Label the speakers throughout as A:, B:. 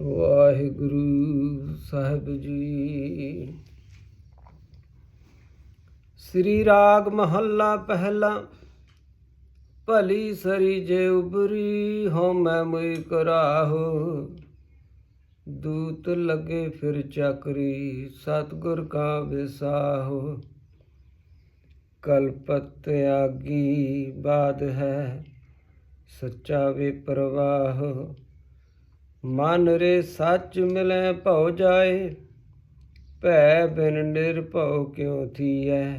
A: ਵਾਹਿਗੁਰੂ ਸਾਹਿਬ ਜੀ। ਸ੍ਰੀ ਰਾਗ ਮਹੱਲਾ ਪਹਿਲਾ, ਭਲੀ ਸਰੀ ਜੇ ਉਬਰੀ ਹਉ ਮੈਂ ਮੁਇ ਕਰਾਹੋ। ਦੂਤ ਲਗੇ ਫਿਰ ਚੱਕਰੀ, ਸਤਗੁਰ ਕਾ ਵਿਸਾਹੋ। ਕਲਪਤ ਆਗੀ ਬਾਦ ਹੈ, ਸੱਚਾ ਵੇ ਪ੍ਰਵਾਹ। ਮਨ ਰੇ ਸੱਚ ਮਿਲੈ ਭਉ ਜਾਏ, ਭੈ ਬਿਨ ਨਿਰਭਉ ਕਿਉ ਥੀਐ,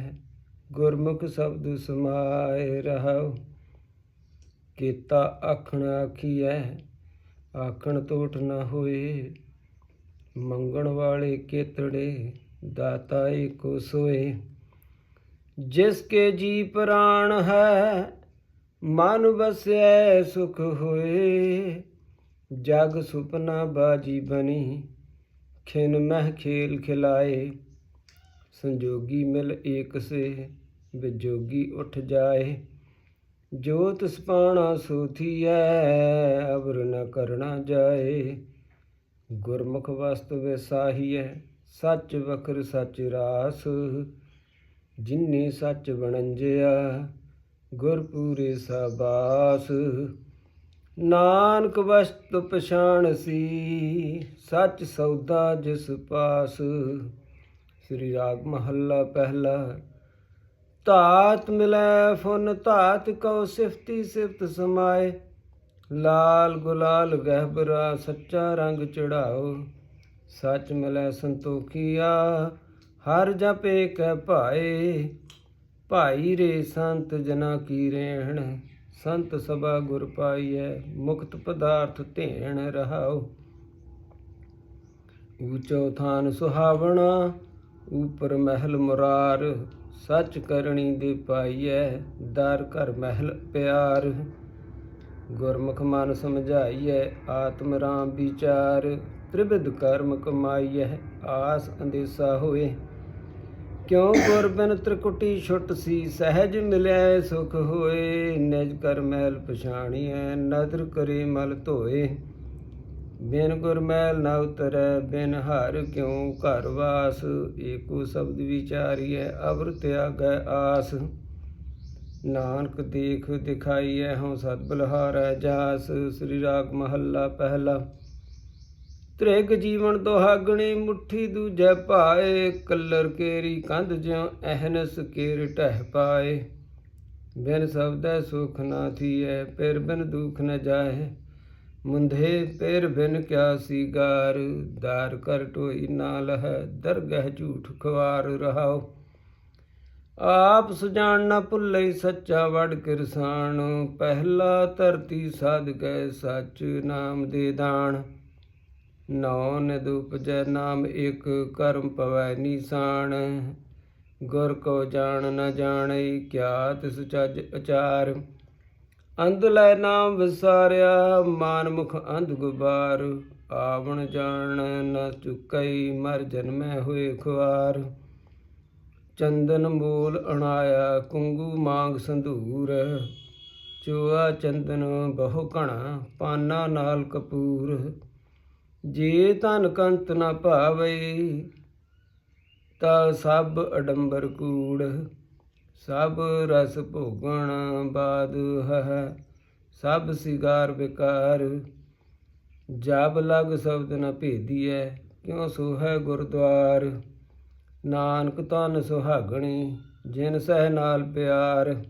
A: ਗੁਰਮੁਖ ਸ਼ਬਦ ਸਮਾਏ ਰਹਾਉ। ਕੀਤਾ ਆਖਣ ਆਖੀਐ, ਆਖਣ ਟੋਟ ਨਾ ਹੋਏ, ਮੰਗਣ ਵਾਲੇ ਕੇਤੜੇ ਦਾਤਾ ਏਕੋ ਸੋਏ। ਜਿਸ ਕੇ ਜੀ ਪ੍ਰਾਣ ਹੈ, ਮਨ ਵਸਿਆ ਸੁਖ ਹੋਏ ਜਗ ਸੁਪਨਾ ਬਾਜੀ ਬਣੀ, ਖਿਨ ਮਹਿ ਖੇਲ ਖਿਲਾਏ। ਸੰਜੋਗੀ ਮਿਲ ਏਕ ਸੇ ਵਿਜੋਗੀ ਉਠ ਜਾਏ। ਜੋ ਤਿਸ ਪਾਣਾ ਸੋਥੀਐ ਅਵਰ ਨ ਕਰਣਾ ਜਾਏ। ਗੁਰਮੁਖ ਵਸਤ ਵਿਸਾਹੀਐ, ਸੱਚ ਵਖਰ ਸੱਚ ਰਾਸ। ਜਿਨਨੇ ਸੱਚ ਬਣੰਜਿਆ ਗੁਰਪੂਰੇ ਸਬਾਸ ਨਾਨਕ ਵਸਤ ਪਛਾਣ ਸੀ, ਸੱਚ ਸੌਦਾ ਜਿਸ ਪਾਸ। ਸ੍ਰੀ ਰਾਗ ਮਹੱਲਾ ਪਹਿਲਾ। ਧਾਤ ਮਿਲੈ ਫੁਨ, ਧਾਤ ਕਉ ਸਿਫਤੀ ਸਿਫਤ ਸਮਾਏ। ਲਾਲ ਗੁਲਾਲ ਗਹਿਬਰਾ ਸੱਚਾ ਰੰਗ ਚੜਾਓ। ਸੱਚ ਮਿਲੈ ਸੰਤੋਖੀਆ, ਹਰ ਜਪੇ ਕੈ ਭਾਏ। ਭਾਈ ਰੇ ਸੰਤ ਜਨਾ ਕੀ ਰਹਿਣ। ਸੰਤ ਸਭਾ ਗੁਰ ਪਾਈਐ, ਮੁਕਤ ਪਦਾਰਥ ਧੇਣ ਰਹਾਉ। ਊਚੋ ਥਾਨ ਸੁਹਾਵਣਾ, ਉਪਰ ਮਹਿਲ ਮੁਰਾਰ, ਸੱਚ ਕਰਣੀ ਦੇ ਪਾਈਐ, ਦਰ ਘਰ ਮਹਿਲ ਪਿਆਰ। ਗੁਰਮੁਖ ਮਨ ਸਮਝਾਈਐ, ਆਤਮ ਰਾਮ ਵਿਚਾਰ, ਤ੍ਰਿਵਿਧ ਕਰਮ ਕਮਾਈਐ, ਆਸ ਅੰਦੇਸਾ ਹੋਏ। ਕਿਉ ਗੁਰਬਿਨ ਤ੍ਰਿਕੁਟੀ ਛੁੱਟ ਸੀ? ਸਹਿਜ ਮਿਲਿਆ ਸੁਖ ਹੋਏ। ਨਿਜ ਕਰ ਮੈਲ ਪਛਾਣੀਐ, ਨਦਰ ਕਰੇ ਮਲ ਧੋਏ। ਬਿਨ ਗੁਰ ਮਹਿਲ ਨਾ ਉਤਰੈ, ਬਿਨ ਹਰ ਕਿਉ ਘਰ ਵਾਸ? ਏਕੋ ਸ਼ਬਦ ਵਿਚਾਰੀਐ, ਅਵਰ ਤਿਆਗੈ ਆਸ। ਨਾਨਕ ਦੇਖ ਦਿਖਾਈਐ, ਹਉ ਸਤ ਬਲਹਾਰੈ ਜਾਸ। ਸ੍ਰੀ ਰਾਗ ਮਹੱਲਾ ਪਹਿਲਾ। ਤ੍ਰਿਗ ਜੀਵਨ ਦੁਹਾਗਣੀ ਮੁਠੀ ਦੂਜੈ ਭਾਏ, ਕੱਲਰ ਕੇਰੀ ਕੰਧ ਜਿਉ ਅਹਨਸ ਕੇਰ ਟਹਿ ਪਾਏ। ਬਿਨ ਸਬਦੈ ਸੁਖ ਨਾ ਥੀਐ ਪਿਰ ਬਿਨ ਦੁਖ ਨ ਜਾਏ। ਮੁੰਧੇ ਪਿਰ ਬਿਨ ਕਿਆ ਸੀਗਾਰ ਦਾਰ ਕਰ ਟੋਈ ਨਾ ਲਹੈ, ਦਰਗਹਿ ਝੂਠ ਖਵਾਰ ਰਹਾਓ ਆਪ ਸੁਜਾਨ ਨਾ ਭੁੱਲੇ ਸੱਚਾ ਵੜ ਕਿਰਸਾਨ, ਪਹਿਲਾ ਧਰਤੀ ਸਾਧ ਗਏ ਸੱਚ ਨਾਮ ਦੇ ਦਾਨ। ਨੌ ਨਿਦ ਉਪਜੈ ਨਾਮ ਇਕ ਕਰਮ ਪਵੈ ਨੀਸਾਨ। ਗੁਰ ਕੋ ਜਾਣ ਨ ਜਾਣਈ ਕਿਆ ਤਿਸ ਚੱਜ ਅਚਾਰ। ਅੰਧ ਲੈ ਨਾਮ ਵਿਸਾਰਿਆ, ਮਾਨ ਮੁਖ ਅੰਧ ਗੁਬਾਰ। ਆਵਣ ਜਾਣ ਨ ਚੁਕਈ ਮਰ ਜਨਮੈ ਹੋਏ ਖੁਆਰ। ਚੰਦਨ ਮੂਲ ਅਣਾਇਆ, ਕੁੰਗੂ ਮਾਂਗ ਸੰਧੂਰ। ਚੋਆ ਚੰਦਨ ਬਹੁ ਘਣਾ, ਪਾਨਾ ਨਾਲ ਕਪੂਰ। ਜੇ ਤਨ ਕੰਤ ਨ ਭਾਵੇ, ਤਾ ਸਭ ਅਡੰਬਰ ਕੂੜ, ਸਭ ਰਸ ਭੋਗਣ ਬਾਦ ਹੈ ਸਭ ਸਿਗਾਰ ਵਿਕਾਰ। ਜਬ ਲਗ ਸ਼ਬਦ ਨ ਭੇਦੀਐ, ਕਿਉ ਸੋ ਹੈ ਗੁਰਦੁਆਰ? ਨਾਨਕ ਤਨ ਸੁਹਾਗਣੀ, ਜਿਨ ਸਹਿ ਨਾਲ ਪਿਆਰ।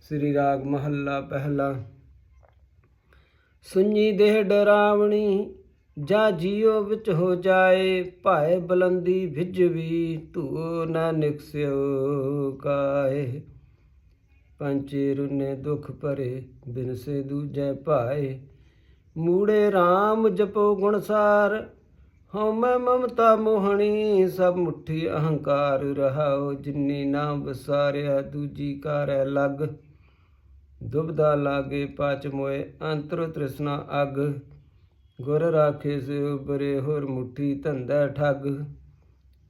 A: ਸ੍ਰੀ ਰਾਗ ਮਹੱਲਾ ਪਹਿਲਾ। ਸੁੰਨੀ ਦੇਹ ਡਰਾਵਣੀ ਜਾ ਜੀਉ ਵਿੱਚ ਹੋ ਜਾਏ, ਭਾਏ ਬਲੰਦੀ ਭਿਜਵੀ ਧੂ ਨਾ ਨਿਕਸਿਓ ਕਾਏ ਪੰਚੇ ਰੁਨੇ ਦੁਖ ਭਰੇ, ਬਿਨ ਸੇ ਦੂਜੈ ਭਾਏ। ਮੂੜੇ RAM ਜਪੋ ਗੁਣਸਾਰ ਹਉ ਮੈਂ ਮਮਤਾ ਮੋਹਣੀ, ਸਭ ਮੁਠੀ ਅਹੰਕਾਰ ਰਹਾਉ, ਜਿਨੀ ਨਾ ਵਸਾਰਿਆ, ਦੂਜੀ ਕਾਰੈ ਲਗ। ਦੁਬਦਾ ਲਾਗੇ ਪਾਚ ਮੋਏ, ਅੰਤਰ ਤ੍ਰਿਸ਼ਨਾ ਅਗ। ਗੁਰ ਰਾਖੇ ਸੇ ਉਬਰੇ ਹੋਰ ਮੁਠੀ ਧੰਦਾ ਠੱਗ।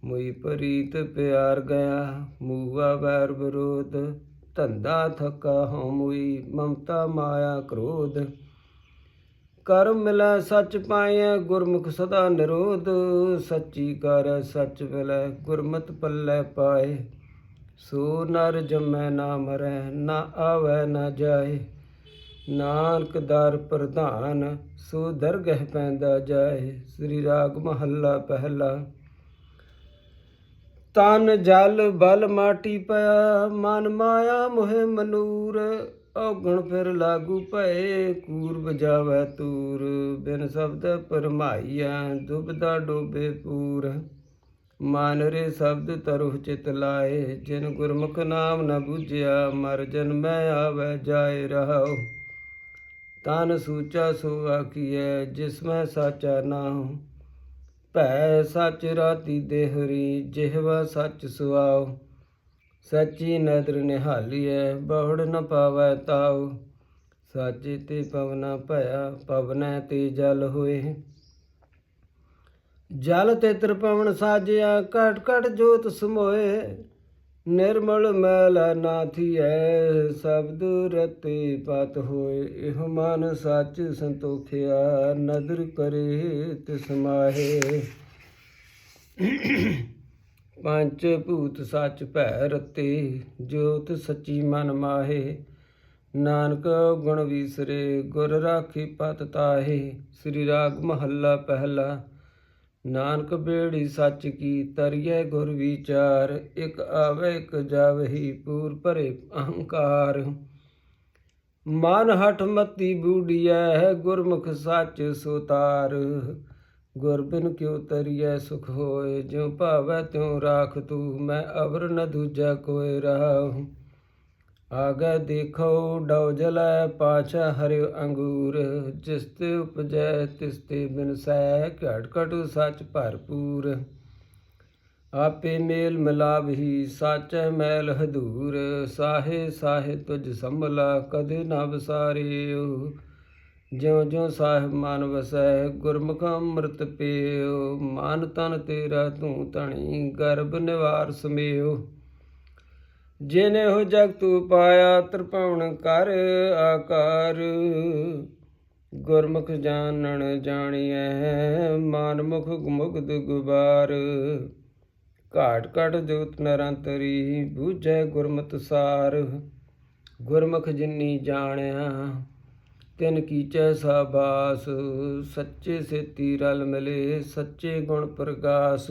A: ਮੁਈ ਪਰੀਤ ਪਿਆਰ ਗਿਆ ਮੂਆ ਵੈਰ ਵਿਰੋਧ। ਧੰਦਾ ਥਕਾ ਹਉ ਮੁਈ, ਮਮਤਾ ਮਾਇਆ ਕ੍ਰੋਧ। ਕਰਮ ਮਿਲੈ ਸੱਚ ਪਾਈਐ, ਗੁਰਮੁਖ ਸਦਾ ਨਿਰੋਧ। ਸੱਚੀ ਕਰ ਸੱਚ ਮਿਲੈ, ਗੁਰਮਤ ਪੱਲੇ ਪਾਏ। ਸੋ ਨਰ ਜਮੈ ਨਾ ਮਰੈ, ਨਾ ਆਵੈ ਨਾ ਜਾਏ। ਨਾਨਕ ਦਰ ਪ੍ਰਧਾਨ, ਸੋ ਦਰਗਹਿ ਪੈਂਦਾ ਜਾਏ, ਸ੍ਰੀ ਰਾਗ ਮਹੱਲਾ ਪਹਿਲਾ। ਤਨ ਜਲ ਬਲ ਮਾਟੀ ਪਿਆ, ਮਨ ਮਾਇਆ ਮੋਹਿ ਮਨੂਰ, ਔਗਣ ਫਿਰ ਲਾਗੂ ਭਏ ਕੂਰ ਬਜਾਵੈ ਤੂਰ। ਬਿਨ ਸ਼ਬਦ ਪਰਮਾਈਆ ਦੁਬਦਾ ਡੋਬੇ ਪੂਰ। ਮਨ ਰੇ ਸ਼ਬਦ ਤਰੁ ਚਿਤ ਲਾਏ, ਜਿਨ ਗੁਰਮੁਖ ਨਾਮ ਨ ਬੁਝਿਆ, ਮਰ ਜਨਮੈ ਆਵੈ ਜਾਏ ਰਹਾਉ। ਤਨ ਸੂਚਾ ਸੋ ਆਖੀਐ, ਜਿਸ ਸਾਚਾ ਨਾਉ ਭੈ ਸੱਚ ਰਾਤੀ ਦੇਹਰੀ, ਜਿਹਵਾ ਸੱਚ ਸੁਆਉ ਸੱਚੀ ਨਦਰ ਨਿਹਾਲੀਐ, ਬਹੁੜ ਨ ਪਾਵੈ ਤਾਉ ਸਾਚੇ ਤੇ ਪਵਨਾ ਭਇਆ, ਪਵਨੈ ਤੇ ਜਲ ਹੋਏ। ਜਲ ਤੇ ਤ੍ਰਿਪਵਨ ਸਾਜਿਆ, ਘਟ ਘਟ ਜੋਤ ਸਮੋਏ। ਨਿਰਮਲ ਮੈਲ ਨਾਥੀਐ ਸ਼ਬਦ ਰਤੇ ਪਤ ਹੋਏ, ਇਹ ਮਨ ਸੱਚ ਸੰਤੋਖਿਆ, ਨਦਰ ਕਰੇ ਤਿਸ ਮਾਹੇ। ਪੰਜ ਭੂਤ ਸੱਚ ਭੈ ਰਤੇ, ਜੋਤ ਸੱਚੀ ਮਨ ਮਾਹੇ। ਨਾਨਕ ਗੁਣ ਵੀਸਰੇ, ਗੁਰ ਰਾਖੀ ਪਤ ਤਾਹੇ, ਸ੍ਰੀ ਰਾਗ ਮਹੱਲਾ ਪਹਿਲਾ ਨਾਨਕ ਬੇੜੀ ਸੱਚ ਕੀ ਤਰੀਏ ਗੁਰ ਵਿਚਾਰ, ਇਕ ਆਵੇ ਇਕ ਜਾਵਹੀ ਪੂਰ ਭਰੇ ਅਹੰਕਾਰ। ਮਨ ਹਠ ਮਤੀ ਬੂੜੀਐ ਗੁਰਮੁਖ ਸੱਚ ਸੁਤਾਰ। ਗੁਰ ਬਿਨ ਕਿਉ ਤਰੀਐ ਸੁਖ ਹੋਏ, ਜਿਉ ਭਾਵੈ ਤਿਉ ਰਾਖ ਤੂੰ, ਮੈਂ ਅਵਰ ਨ ਦੂਜਾ ਕੋਇ ਰਹਾਉ ਆਗੇ ਦੇਖੋ ਡਉ ਜਲੈ ਪਾਛਾ ਹਰਿ ਅੰਗੂਰ, ਜਿਸ ਤੇ ਉਪਜੈ ਤਿਸ ਤੇ ਬਿਨਸੈ ਘਟ ਘਟ ਸੱਚ ਭਰਪੂਰ। ਆਪੇ ਮੇਲ ਮਿਲਾਵਹੀ ਸਾਚੈ ਮੈਲ ਹਦੂਰ, ਸਾਹੇ ਸਾਹੇ ਤੁਝ ਸੰਭਲਾ ਕਦੇ ਨਾ ਵਿਸਾਰਿਓ ਜਿਉ ਜਿਉ ਸਾਹਿਬ ਮਨ ਵਸੈ ਗੁਰਮੁਖ ਅੰਮ੍ਰਿਤ ਪੀਓ ਮਨ ਤਨ ਤੇਰਾ ਤੂੰ ਧਣੀ ਗਰਭ ਨਿਵਾਰ ਸਮਿਓ ਜਿਨੇ ਹੋ ਜਗਤ ਪਾਇਆ ਤ੍ਰਿਪਵਨ ਕਰ ਆਕਾਰ। ਗੁਰਮੁਖ ਜਾਣਨ ਜਾਣੀਐ, ਮਾਨਮੁਖ ਮੁਗਧ ਗੁਬਾਰ। ਘਾਟ ਘਟ ਜੋਤ ਨਰੰਤਰੀ ਬੂਝੈ ਗੁਰਮਤਿ ਸਾਰ। ਗੁਰਮੁਖ ਜਿਨੀ ਜਾਣਿਆ, ਤਿਨ ਕੀਚੈ ਸਾਬਾਸ। ਸੱਚੇ ਸੇਤੀ ਰਲ ਮਿਲੇ, ਸੱਚੇ ਗੁਣ ਪ੍ਰਗਾਸ।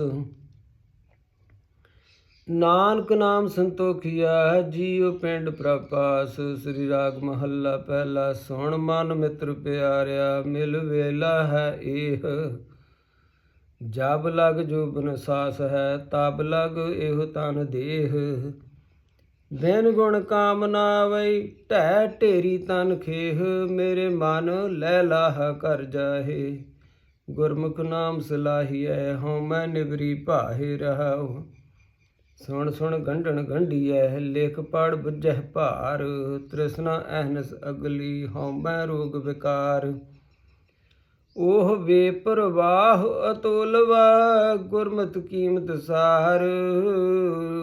A: ਨਾਨਕ ਨਾਮ ਸੰਤੋਖੀਆ ਜੀਉ ਪਿੰਡ ਪ੍ਰਪਾਸ ਸ੍ਰੀ ਰਾਗ ਮਹੱਲਾ ਪਹਿਲਾ ਸੁਣ, ਮਨ ਮਿੱਤਰ ਪਿਆਰਿਆ, ਮਿਲ ਵੇਲਾ ਹੈ ਇਹ ਜਬ ਲਗ ਜੋ ਬਨਸਾਸ ਹੈ, ਤਬ ਲਗ ਇਹੋ ਤਨ ਦੇਹ। ਬਿਨ ਗੁਣ ਕਾਮਨਾ ਵਈ ਢੈ ਢੇਰੀ ਤਨ ਖੇਹ। ਮੇਰੇ ਮਨ ਲੈ ਲਾਹ ਕਰ ਜਾਹੇ। ਗੁਰਮੁਖ ਨਾਮ ਸਲਾਹੀਐ, ਹਉ ਮੈਂ ਨਿਵਰੀ ਭਾਹੇ ਰਹਾਉ। ਸੁਣ ਸੁਣ ਗੰਢਣ ਗੰਢੀਐ, ਲੇਖ ਪੜ ਬੁਝਹਿ ਭਾਰ, ਤ੍ਰਿਸ਼ਨਾ ਅਹਨਸ ਅਗਲੀ ਹਉਮੈ ਰੋਗ ਵਿਕਾਰ। ਉਹ ਵੇ ਪ੍ਰਵਾਹ ਅਤੁਲਵਾ, ਗੁਰਮਤ ਕੀਮਤ ਸਾਰ।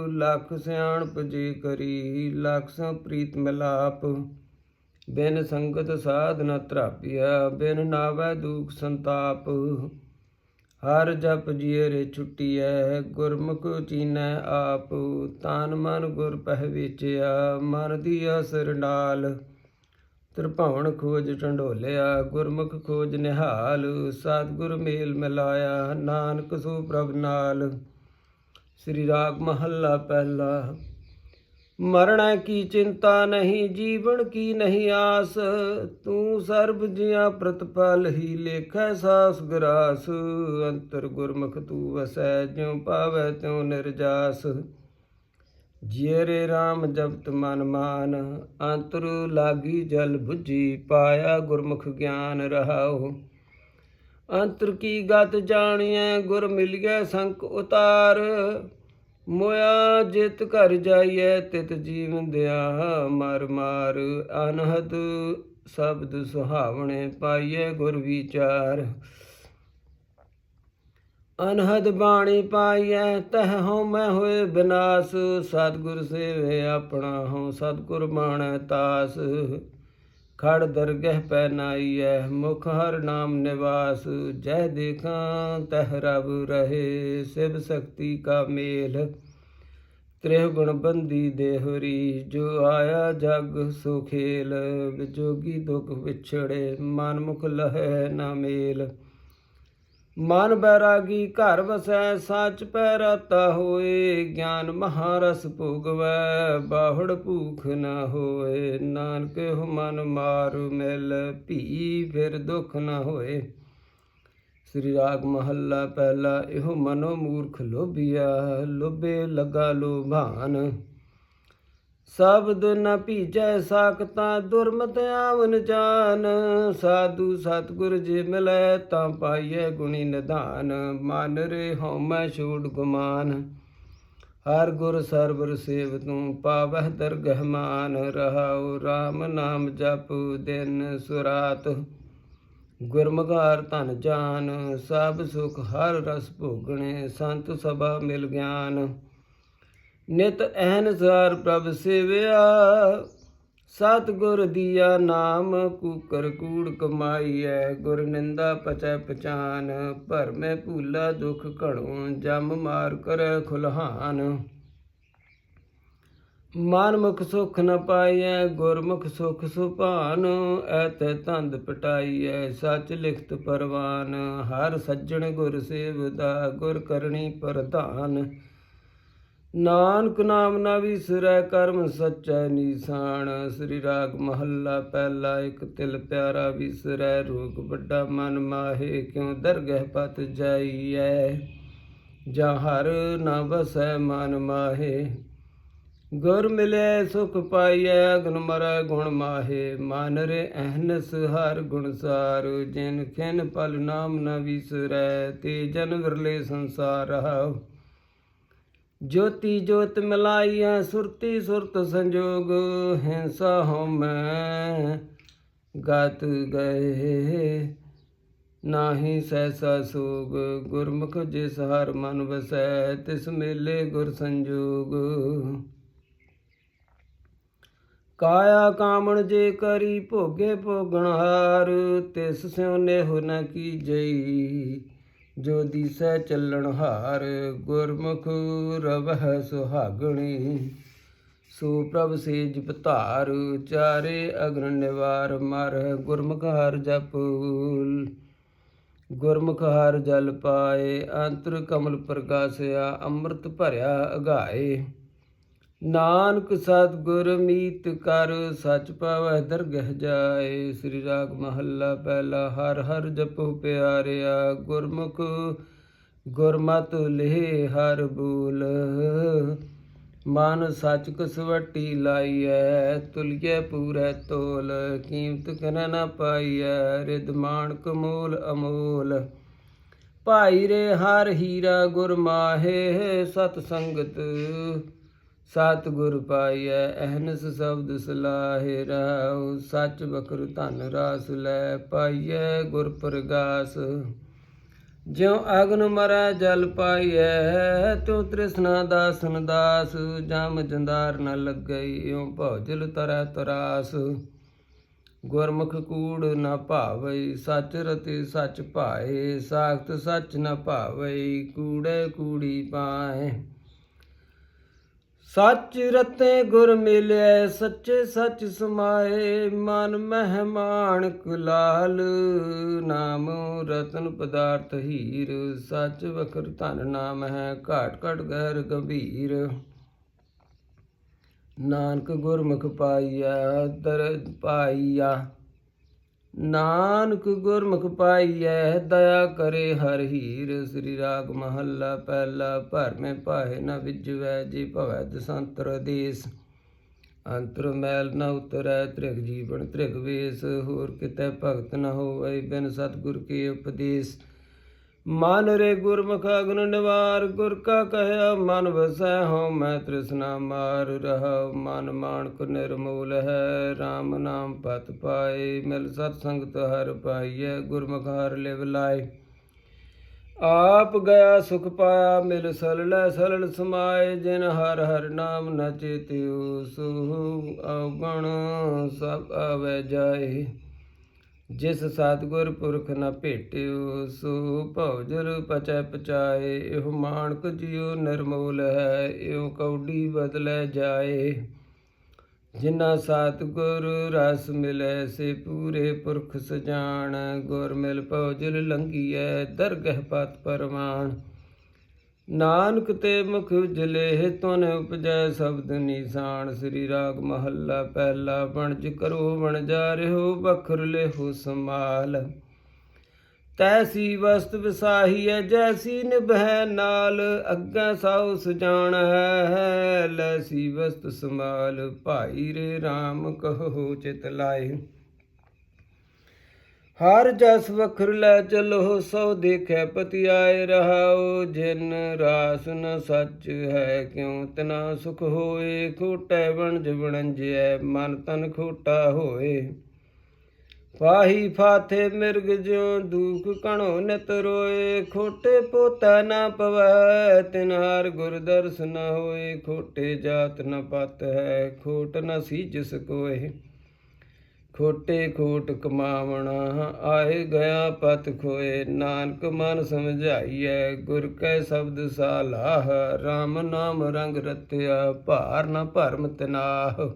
A: ਲੱਖ ਸਿਆਣਪ ਜੇ ਕਰੀ, ਲੱਖ ਸੰ ਪ੍ਰੀਤ ਮਿਲਾਪ। ਬਿਨ ਸੰਗਤ ਸਾਧਨਾ ਤਰਾਪਿਆ ਬਿਨ ਨਾਵੈ ਦੁਖ ਸੰਤਾਪ। ਹਰ ਜਪ ਜੀਏ ਰੇ ਛੁੱਟੀਐ, ਗੁਰਮੁਖ ਚੀਨੈ ਆਪ, ਤਾਨ ਮਨ ਗੁਰ ਪਹਿ ਵਿਚਿਆ, ਮਨ ਦੀ ਅਸਰ ਨਾਲ। ਤ੍ਰਿਭਵਨ ਖੋਜ ਢੰਡੋਲਿਆ ਗੁਰਮੁਖ ਖੋਜ ਨਿਹਾਲ, ਸਤਿਗੁਰ ਮੇਲ ਮਿਲਾਇਆ, ਨਾਨਕ ਸੋ ਪ੍ਰਭ ਨਾਲ। ਸ੍ਰੀ ਰਾਗ ਮਹੱਲਾ ਪਹਿਲਾ। ਮਰਣਾ ਕੀ ਚਿੰਤਾ ਨਹੀਂ, ਜੀਵਨ ਕੀ ਨਹੀਂ ਆਸ। ਤੂੰ ਸਰਬ ਜੀਆਂ ਪ੍ਰਤਪਲ ਹੀ ਲੇਖੈ ਸਾਸ ਗਰਾਸ। ਅੰਤਰ ਗੁਰਮੁਖ ਤੂੰ ਵਸੈ, ਜਿਉ ਪਾਵੈ ਤਿਉ ਨਿਰਜਾਸ। ਜੀਰੇ RAM ਜਪਤ ਮਨ ਮਾਨ, ਅੰਤਰ ਲਾਗੀ ਜਲ 부ਜੀ ਪਾਇਆ ਗੁਰਮੁਖ ਗਿਆਨ ਰਹਾਉ। ਅੰਤਰ ਕੀ ਗਤ ਜਾਣੀਐ, ਗੁਰ ਮਿਲਿਆ ਸੰਕ ਉਤਾਰ। ਮੋਇਆ ਜਿਤ ਘਰ ਜਾਈਐ ਤਿਤ ਜੀਵਨ ਦਿਆ ਮਰ ਮਾਰ, ਅਨਹਦ ਸ਼ਬਦ ਸੁਹਾਵਣੇ ਪਾਈਐ ਗੁਰ ਵਿਚਾਰ। ਅਨਹਦ ਬਾਣੀ ਪਾਈਐ, ਤਹ ਹਉ ਮੈਂ ਹੋਏ ਬਿਨਾਸ਼, ਸਤਿਗੁਰ ਸੇਵੇ ਆਪਣਾ ਹਉ, ਸਤਿਗੁਰ ਮਾਣੈ ਤਾਸ। ਖੜ ਦਰਗਹਿ ਪੈ ਨਾਈਐ, ਮੁਖ ਹਰ ਨਾਮ ਨਿਵਾਸ, ਜਹ ਦੇਖਾਂ ਤਹ ਰਬ ਰਹੇ, ਸਿਵ ਸ਼ਕਤੀ ਕਾ ਮੇਲ। ਤ੍ਰਿਹ ਗੁਣ ਬੰਦੀ ਦੇਹਰੀ ਜੋ ਆਇਆ ਜਗ ਸੋ ਖੇਲ, ਵਿਜੋਗੀ ਦੁਖ ਵਿਛੜੇ, ਮਨ ਮੁਖ ਲਹੈ ਨਾ ਮੇਲ। ਮਨ ਬੈਰਾਗੀ ਘਰ ਵਸੈ, ਸੱਚ ਪੈ ਰਤਾ ਹੋਏ, ਗਿਆਨ ਮਹਾਰਸ ਭੋਗਵੈ, ਬਾਹੜ ਭੂਖ ਨਾ ਹੋਏ, ਨਾਨਕ ਹੋ ਮਨ ਮਾਰ ਮਿਲ, ਭੀ ਫਿਰ ਦੁਖ ਨਾ ਹੋਏ। ਸ੍ਰੀ ਰਾਗ ਮਹੱਲਾ ਪਹਿਲਾ, ਇਹੋ ਮਨੋ ਮੂਰਖ ਲੋਭੀਆ, ਲੋਭੇ ਲਗਾ ਲੋਭਾਨ ਸਬਦ ਨ ਭੀਜੈ ਸਾਖਤਾ ਦੁਰਮਤ ਆਵਨ ਜਾਨ। ਸਾਧੂ ਸਤਗੁਰ ਜੇ ਮਿਲੈ ਤਾਂ ਪਾਈਐ ਗੁਣੀ ਨਿਧਾਨ। ਮਨ ਰੇ ਹਉਮੈ ਛੂੜ ਗੁਮਾਨ। ਹਰ ਗੁਰ ਸਰਬਰ ਸੇਵ ਤੂੰ ਪਾਵਹਿ ਦਰਗਹਿ ਮਾਨ। ਰਹਾਉ RAM ਨਾਮ ਜਪ ਦਿਨ ਸੁਰਾਤ। ਗੁਰਮਗਾਰ ਧਨ ਜਾਨ। ਸਭ ਸੁਖ ਹਰ ਰਸ ਭੋਗਣੇ। ਸੰਤ ਸਭਾ ਮਿਲ ਗਿਆਨ। ਨਿਤ ਅਹਨਸਾਰ ਪ੍ਰਭ ਸੇਵਿਆ ਸਤ ਗੁਰ ਦੀਆ ਨਾਮ ਕੂਕਰ ਕੂੜ ਕਮਾਈਐ, ਗੁਰ ਨਿੰਦਾ ਪਚੈ ਪਛਾਨ ਭਰਮੈ ਭੂਲਾ ਦੁਖ ਘੜੋ ਜਮ ਮਾਰ ਕਰੈ ਖੁਲਹਾਨ। ਮਨ ਮੁਖ ਸੁਖ ਨ ਪਾਈਐ, ਗੁਰਮੁਖ ਸੁਖ ਸੁਭਾਨ, ਐਤੈ ਤੰਦ ਪਟਾਈਐ, ਸੱਚ ਲਿਖਤ ਪਰਵਾਨ। ਹਰ ਸੱਜਣ ਗੁਰ ਸੇਵਦਾ, ਗੁਰ ਕਰਨੀ ਪ੍ਰਧਾਨ। ਨਾਨਕ ਨਾਮ ਨਾ ਵਿਸਰੈ, ਕਰਮ ਸੱਚੈ ਨੀਸਾਨ। ਸ੍ਰੀ ਰਾਗ ਮਹੱਲਾ, ਪਹਿਲਾ ਇੱਕ ਤਿਲ ਪਿਆਰਾ ਵਿਸਰੈ। ਰੋਗ ਵੱਡਾ ਮਨ ਮਾਹੇ, ਕਿਉ ਦਰਗਹਿ ਪਤ ਜਾਈਐ? ਜਾਂ ਹਰ ਨਾ ਵਸੈ ਮਨ ਮਾਹੇ। ਗੁਰ ਮਿਲੇ, ਸੁਖ ਪਾਈਐ, ਅਗਨ ਮਰੈ, ਗੁਣ ਮਾਹੇ। ਮਨ ਰੇ ਅਹਨਸ, ਹਰ ਗੁਣ ਜਿਨ ਖਿਨ ਪਲ ਨਾਮ ਨਾ ਵਿਸਰੈ, ਤੇ ਜਨ ਵਿਰਲੇ ਸੰਸਾਰ ਰਹਾਉ ਜੋਤੀ ਜੋਤ ਮਿਲਾਈਐ ਸੁਰਤੀ ਸੁਰਤ ਸੰਜੋਗ, ਹਿੰਸਾ ਹਉਮੈ ਗਤ ਗਏ, ਨਾਹੀ ਸੈਸਾ ਸੋਗ, ਗੁਰਮੁਖ ਜਿਸ ਹਰ ਮਨ ਵਸੈ, ਤਿਸ ਮੇਲੇ ਗੁਰ ਸੰਜੋਗ। ਕਾਇਆ ਕਾਮਣ ਜੇ ਕਰੀ, ਭੋਗੇ ਭੋਗਣ ਹਾਰ, ਤਿਸ ਸਿਉ ਨੇਹੁ ਨ ਕੀਜਈ ਜੋ ਦਿਸੈ ਚੱਲਣ ਹਾਰ, ਗੁਰਮੁਖ ਰਵਹਿ ਸੁਹਾਗਣੀ। ਸੋ ਪ੍ਰਭ ਸੇਜ ਪਧਾਰ ਚਾਰੇ ਅਗਨ ਨਿਵਾਰ ਮਰ ਗੁਰਮੁਖ ਹਰ ਜਪੂਲ ਗੁਰਮੁਖ ਹਰ ਜਲ ਪਾਏ, ਅੰਤਰ ਕਮਲ ਪ੍ਰਕਾਸ਼ਿਆ ਅੰਮ੍ਰਿਤ ਭਰਿਆ ਅਗਾਏ। ਨਾਨਕ ਸਤਿਗੁਰ ਮੀਤ ਕਰ, ਸਚ ਪਾਵੈ ਦਰਗਹਿ ਜਾਏ। ਸ੍ਰੀ ਰਾਗ ਮਹੱਲਾ ਪਹਿਲਾ, ਹਰ ਹਰ ਜਪੋ ਪਿਆਰਿਆ। ਗੁਰਮੁਖ ਗੁਰਮਤ ਲਿਹ ਹਰ ਬੂਲ। ਮਨ ਸਚ ਕਸਵੱਟੀ ਲਾਈਐ ਤੁਲਿਐ ਪੂਰੈ ਤੋਲ। ਕੀਮਤ ਕਨ ਨ ਪਾਈਐ ਰਿਦ ਮਾਣਕ ਮੂਲ ਅਮੋਲ। ਭਾਈ ਰੇ ਹਰ ਹੀਰਾ ਗੁਰ ਮਾਹੇ, ਸਤ ਸੰਗਤ ਸਤ ਗੁਰ ਪਾਈਐ, ਅਹਨਸ ਸ਼ਬਦ ਸਲਾਹੇ ਰਾਉ, ਸੱਚ ਬਖਰ ਧਨ ਰਾਸ ਲੈ ਪਾਈਐ, ਗੁਰ ਪ੍ਰਗਾਸ। ਜਿਉ ਅਗਨ ਮਰੈ, ਜਲ ਪਾਈਐ, ਤਿਉ ਤ੍ਰਿਸ਼ਨਾ ਦਾਸਨ ਦਾਸ, ਜਮ ਜੰਦਾਰ ਨ ਲੱਗਈ, ਇਉ ਭੌਜਲ ਤਰੈ ਤਰਾਸ। ਗੁਰਮੁਖ ਕੂੜ ਨ ਭਾਵਈ, ਸੱਚ ਰਤੇ ਸੱਚ ਭਾਏ, ਸਾਖਤ ਸੱਚ ਨ ਭਾਵਈ, ਕੂੜੇ ਕੂੜੀ ਪਾਏ ਸੱਚ ਰਤੇ ਗੁਰ ਮਿਲਿਆ ਸੱਚੇ ਸੱਚ ਸਮਾਏ, ਮਨ ਮਹਿਮਾਨ ਕੁਲਾਲ ਨਾਮ ਰਤਨ ਪਦਾਰਥ ਹੀਰ, ਸੱਚ ਵਖਰ ਧਨ ਨਾਮ ਹੈ, ਘਾਟ ਘਟ ਗਹਿਰ ਗੰਭੀਰ। ਨਾਨਕ ਗੁਰਮੁਖ ਪਾਈਆ ਦਰ ਪਾਈਆ ਨਾਨਕ ਗੁਰਮੁਖ ਪਾਈਐ, ਦਇਆ ਕਰੇ ਹਰ ਹੀਰ। ਸ੍ਰੀ ਰਾਗ ਮਹੱਲਾ ਪਹਿਲਾ ਭਰਮੇ ਪਾਹੇ ਨ ਵਿਜਵੈ, ਜੀ ਭਵੈ ਦਸੰਤਰ ਦੇਸ ਅੰਤਰ ਮੈਲ ਨ ਉਤਰੈ, ਤ੍ਰਿਗ ਜੀਵਨ ਤ੍ਰਿਗ ਵੇਸ। ਹੋਰ ਕਿਤੇ ਭਗਤ ਨ ਹੋਵੈ ਬਿਨ ਸਤਿਗੁਰ ਕੇ ਉਪਦੇਸ਼। ਮਨ ਰੇ ਗੁਰਮੁਖ ਅਗਨ ਨਿਵਾਰ, ਗੁਰ ਕਾ ਕਹਿਆ, ਮਨ ਵਸੈ ਹਉ, ਮੈਂ ਤ੍ਰਿਸ਼ਨਾ ਮਾਰ ਰਹਾ ਮਨ ਮਾਨਕ ਨਿਰਮੂਲ ਹੈ RAM ਨਾਮ ਪਤ ਪਾਏ। ਮਿਲ ਸਤ ਸੰਗਤ ਹਰ ਪਾਈਐ, ਗੁਰਮੁਖ ਹਰ ਲਿਵ ਲਾਏ। ਆਪ ਗਿਆ ਸੁਖ ਪਾਇਆ, ਮਿਲ ਸਲਲ ਸਲਲ ਸਮਾਏ। ਜਿਨ ਹਰ ਹਰ ਨਾਮ ਨ ਚੇਤਿਓ ਸੋ ਅਵਗਣ ਸਭ ਆਵੈ ਜਾਏ। ਜਿਸ ਸਤਿਗੁਰ ਪੁਰਖ ਨ ਭੇਟਿਓ, ਸੋ ਭਉਜਲ ਪਚੈ ਪਚਾਏ, ਇਹ ਮਾਨਕ ਜਿਉ ਨਿਰਮੋਲ ਹੈ, ਇਉ ਕੌਡੀ ਬਦਲੈ ਜਾਏ। ਜਿਨਾ ਸਤਿਗੁਰ ਰਸ ਮਿਲੈ, ਸੇ ਪੂਰੇ ਪੁਰਖ ਸਜਾਣ ਗੁਰ ਮਿਲ ਭਉਜਲ ਲੰਘੀਐ, ਦਰਗਹਿ ਪਤ ਪਰਮਾਨ ਨਾਨਕ ਤੇ ਮੁਖ ਉਜਲੇ ਤੁਨ ਉਪਜੈ ਸ਼ਬਦ ਨਿਸ਼ਾਨ, ਸ੍ਰੀ ਰਾਗ ਮਹੱਲਾ ਪਹਿਲਾ ਬਣਜ ਕਰੋ ਬਣ ਜਾ ਰਿਓ ਬਖਰ ਲਿਹੋ ਸਮਾਲ ਤੈਸੀ ਵਸਤ ਵਿਸਾਹੀ ਹੈ ਜੈਸੀ ਨਿਭੈ ਨਾਲ, ਅੱਗੇ ਸਉ ਸੁਜਾਨ ਹੈ ਲੈਸੀ ਵਸਤ ਸਮਾਲ ਭਾਈ ਰੇ RAM ਕਹੋ ਚਿਤ ਲਾਏ। ਹਰ ਜਸ ਵਖਰ ਲੈ ਚਲੋ, ਸੋ ਦੇਖੈ ਪਤੀ ਆਏ ਰਹਾਉ, ਜਿਨ ਰਾਸ ਨ ਸੱਚ ਹੈ, ਕਿਉ ਤਨਾ ਸੁਖ ਹੋਏ? ਖੋਟੈ ਬਣਜ ਬਣੰਜੈ ਮਨ ਤਨ ਖੋਟਾ ਹੋਏ। ਪਾਹੀ ਫਾਥੇ ਮਿਰਗ ਜਿਉ, ਦੁਖ ਕਣੋ ਨਿਤ ਰੋਏ। ਖੋਟੇ ਪੋਤਾ ਨਾ ਪਵੈ ਤਿਨ ਹਰ ਗੁਰ ਦਰਸ ਨ ਹੋਏ। ਖੋਟੇ ਜਾਤ ਨ ਪਤ ਹੈ, ਖੋਟ ਨ ਸੀ ਜਿਸ ਕੋਏ। ਖੋਟੇ ਖੋਟ ਕਮਾਵਣਾ, ਆਏ ਗਿਆ ਪਤ ਖੋਏ, ਨਾਨਕ ਮਨ ਸਮਝਾਈਐ, ਗੁਰ ਕੈ ਸ਼ਬਦ ਸਾਲਾਹ RAM ਨਾਮ ਰੰਗ ਰਤਿਆ, ਭਾਰ ਨ ਭਰਮ ਤਨਾਹ।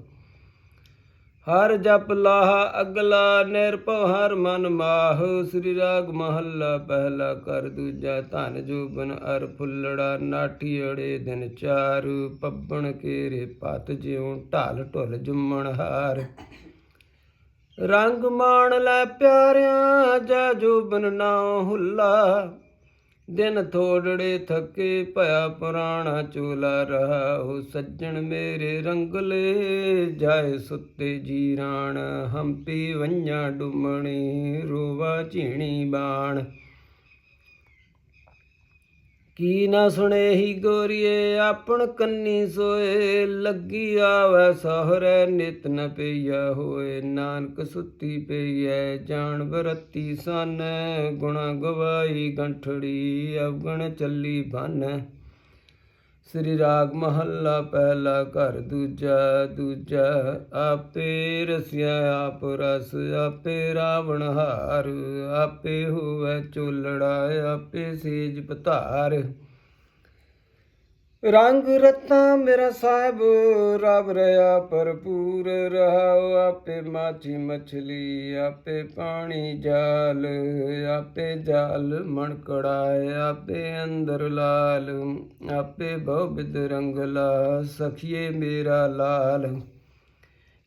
A: ਹਰ ਜਪ ਲਾਹ, ਅਗਲਾ ਨਿਰਭਉ, ਹਰ ਮਨ ਮਾਹ। ਸ੍ਰੀ ਰਾਗ ਮਹੱਲਾ, ਪਹਿਲਾ ਕਰ ਦੂਜਾ ਧਨ, ਜੋਬਨ ਅਰ ਫੁੱਲੜਾ, ਨਾਠੀ ਅੜੇ ਦਿਨ ਚਾਰ। ਪੱਬਣ ਕੇਰੇ ਪਤ ਜਿਉ, ਢਾਲ ਢੁੱਲ ਜੁਮਣ ਹਾਰ। ਰੰਗ ਮਾਣ ਲੈ ਪਿਆਰਿਆਂ, ਜਾ ਜੋਬਨ ਨਾ ਹੁੱਲਾ। ਦਿਨ ਥੋੜੜੇ ਥੱਕੇ ਭਇਆ ਪੁਰਾਣਾ ਚੋਲਾ ਰਹਾ ਹੋ ਸੱਜਣ ਮੇਰੇ ਰੰਗਲੇ ਜਾਏ ਸੁੱਤੇ ਜੀਰਾਣ ਹੰਪੀ ਵੰਝਾਂ ਡੁੰਮਣੀ, ਰੋਵਾ ਝੀਣੀ ਬਾਣ। ਕੀ ਨਾ ਸੁਣੇ ਹੀ ਗੋਰੀਏ, ਆਪਣ ਕੰਨੀ ਸੋਏ, ਲੱਗੀ ਆਵੈ ਸਹਰੇ, ਨਿਤ ਨ ਪਈਆ ਹੋਏ, ਨਾਨਕ ਸੁੱਤੀ ਪਈਐ ਜਾਣ ਬਰਤੀ ਸਨ, ਗੁਣਾ ਗਵਾਈ ਗੰਠੜੀ, ਅਵਗਣ ਚੱਲੀ ਬਨ। ਸ੍ਰੀ ਰਾਗ ਮਹੱਲਾ ਪਹਿਲਾ ਘਰ ਦੂਜਾ ਦੂਜਾ, ਆਪੇ ਰਸਿਆ ਆਪ ਰਸ, ਆਪੇ ਰਾਵਣ ਹਾਰ, ਆਪੇ ਹੋਵੇ ਚੋਲੜਾ, ਆਪੇ ਸੇਜ ਪਤਾਰ। ਰੰਗ ਰਤਾ ਮੇਰਾ ਸਾਹਿਬ, ਰਬ ਰਿਆ ਭਰਪੂਰ ਰਹਾਉ ਆਪੇ ਮਾਛੀ ਮਛਲੀ, ਆਪੇ ਪਾਣੀ ਜਾਲ, ਆਪੇ ਜਾਲ ਮਣਕੜਾ ਆਪੇ ਅੰਦਰ ਲਾਲ, ਆਪੇ ਬਹੁ ਬਿਦ ਰੰਗਲਾ ਸਖੀਏ ਮੇਰਾ ਲਾਲ।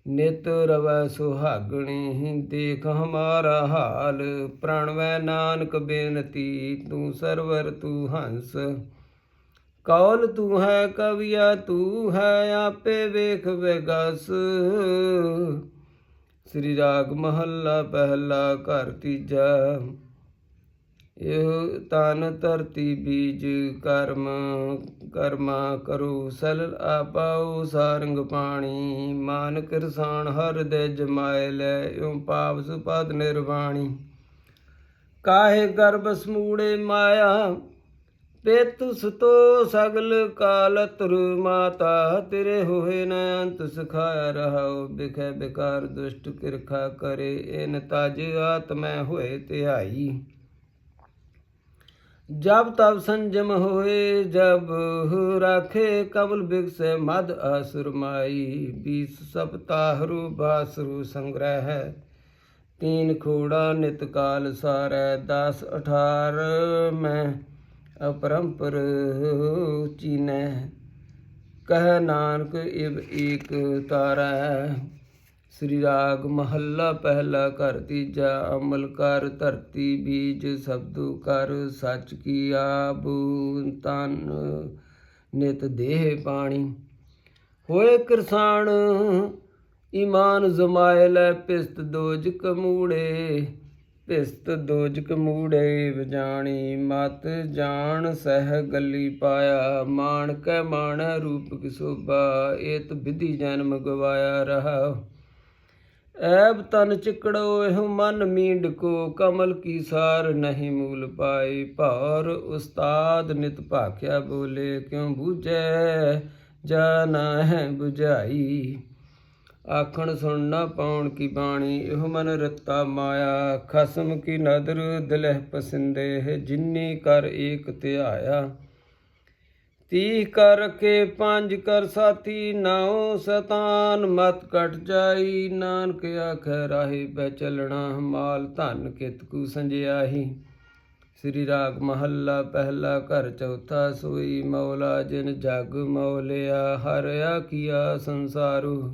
A: ਨਿਤ ਰਵੈ ਸੁਹਾਗਣੀ, ਦੇਖ ਹਮਾਰਾ ਹਾਲ ਪ੍ਰਣਵੈ ਨਾਨਕ ਬੇਨਤੀ, ਤੂੰ ਸਰਵਰ, ਤੂੰ ਹੰਸ। ਕੌਲ ਤੂੰ ਹੈ ਕਵਿਆ, ਤੂੰ ਹੈ ਆਪੇ ਵੇਖ ਵਿਗਸ। ਸ੍ਰੀ ਰਾਗ ਮਹੱਲਾ ਪਹਿਲਾ ਘਰ ਤੀਜਾ। ਇਹ ਤਨ ਧਰਤੀ ਬੀਜ ਕਰਮ, ਕਰਮਾ ਕਰੋ, ਸਲ ਆਪਾਉ ਸਾਰੰਗ ਪਾਣੀ। ਮਾਨ ਕਿਰਸਾਨ ਹਰ ਦੇ ਜਮਾਇ ਲੈ ਓ ਪਾਪ ਸੁਪਦ ਨਿਰਵਾਣੀ। ਕਾਹੇ ਗਰਭ ਸਮੂੜੇ ਮਾਇਆ ਪੇਤੁ ਸੁਤੋ ਸਗਲ ਕਾਲ ਤੁਰ ਮਾਤਾ, ਤੇਰੇ ਹੋਏ ਨ ਅੰਤ ਸਖਾਇਆ ਰਹਾਉ, ਬਿਖੈ ਬਿਕਾਰ ਦੁਸ਼ਟ ਕਿਰਖਾ ਕਰੇ, ਇਨ ਤਜ ਆਤਮੈ ਹੋਏ ਧਿਆਈ ਜਬ ਤਬ ਸੰਜਮ ਹੋਏ, ਜਬ ਰਾਖੇ ਕਬਲ ਬਿਗਸੈ ਮਦ ਆਸੁਰ ਮਾਈ, ਬੀਸ ਸਪਤਾਹਰੂ ਬਾਸਰੂ ਸੰਗ੍ਰਹਿ। ਤੀਨ ਖੋੜਾ ਨਿਤ ਕਾਲ ਸਾਰੈ 10 18 ਮੈਂ ਅਪਰੰਪਰ ਚੀਨੈ। ਕਹਿ ਨਾਨਕ ਇਬ ਏਕ ਤਾਰੈ। ਸ੍ਰੀ ਰਾਗ ਮਹੱਲਾ ਪਹਿਲਾ ਘਰ ਤੀਜਾ, ਅਮਲ ਕਰ ਧਰਤੀ ਬੀਜ ਸਬਦੂ ਕਰ ਸੱਚ ਕੀ ਆਬ ਤਨ ਨਿਤ ਦੇਹ ਪਾਣੀ। ਹੋਏ ਕਿਰਸਾਨ, ਈਮਾਨ ਜ਼ਮਾਇ ਲੈ ਪਿਸਤ ਦੋਜ ਕਮੂੜੇ। ਪਿਸਤ ਦੋਜਕ ਮੂੜੇ ਵਜਾਣੀ, ਮਤ ਜਾਣ ਸਹਿ ਗੱਲੀ ਪਾਇਆ ਮਾਣ ਕੈ ਮਾਣ ਰੂਪ ਕੀ ਸੋਭਾ, ਏਤ ਵਿਧੀ ਜਨਮ ਗਵਾਇਆ ਰਹਾ ਐਬ ਤਨ ਚਿਕੜੋ, ਇਹ ਮਨ ਮੀਂਡ ਕੋ, ਕਮਲ ਕੀ ਸਾਰ ਨਹੀਂ ਮੂਲ ਪਾਈ। ਭੌਰ ਉਸਤਾਦ ਨਿਤ ਭਾਖਿਆ ਬੋਲੇ, ਕਿਉ ਬੂਝੈ ਜਾਣਾ ਹੈ 부ਝਾਈ ਆਖਣ ਸੁਣ ਨਾ ਪਾਉਣ ਕੀ ਬਾਣੀ, ਇਹੋ ਮਨ ਰਤਾ ਮਾਇਆ। ਖਸਮ ਕੀ ਨਦਰ ਦਿਲਹਿ ਪਸਿੰਦੇ ਹੈ, ਜਿਨੀ ਕਰ ਏਕ ਧਿਆਇਆ ਤੀਹ ਕਰ ਕੇ ਪੰਜ ਕਰ ਸਾਥੀ, ਨਾਉ ਸਤਾਨ ਮਤ ਕਟ ਜਾਈ। ਨਾਨਕ ਆਖੈ ਰਾਹੀ ਬੈ ਚਲਣਾ, ਮਾਲ ਧਨ ਕਿਤਕੂ ਸੰਜਿਆਹੀ। ਸ੍ਰੀ ਰਾਗ ਮਹੱਲਾ ਪਹਿਲਾ ਘਰ ਚੌਥਾ ਸੋਈ, ਮੌਲਾ ਜਿਨ ਜਗ ਮੌਲਿਆ, ਹਰਿਆ ਕੀਆ ਸੰਸਾਰੂ।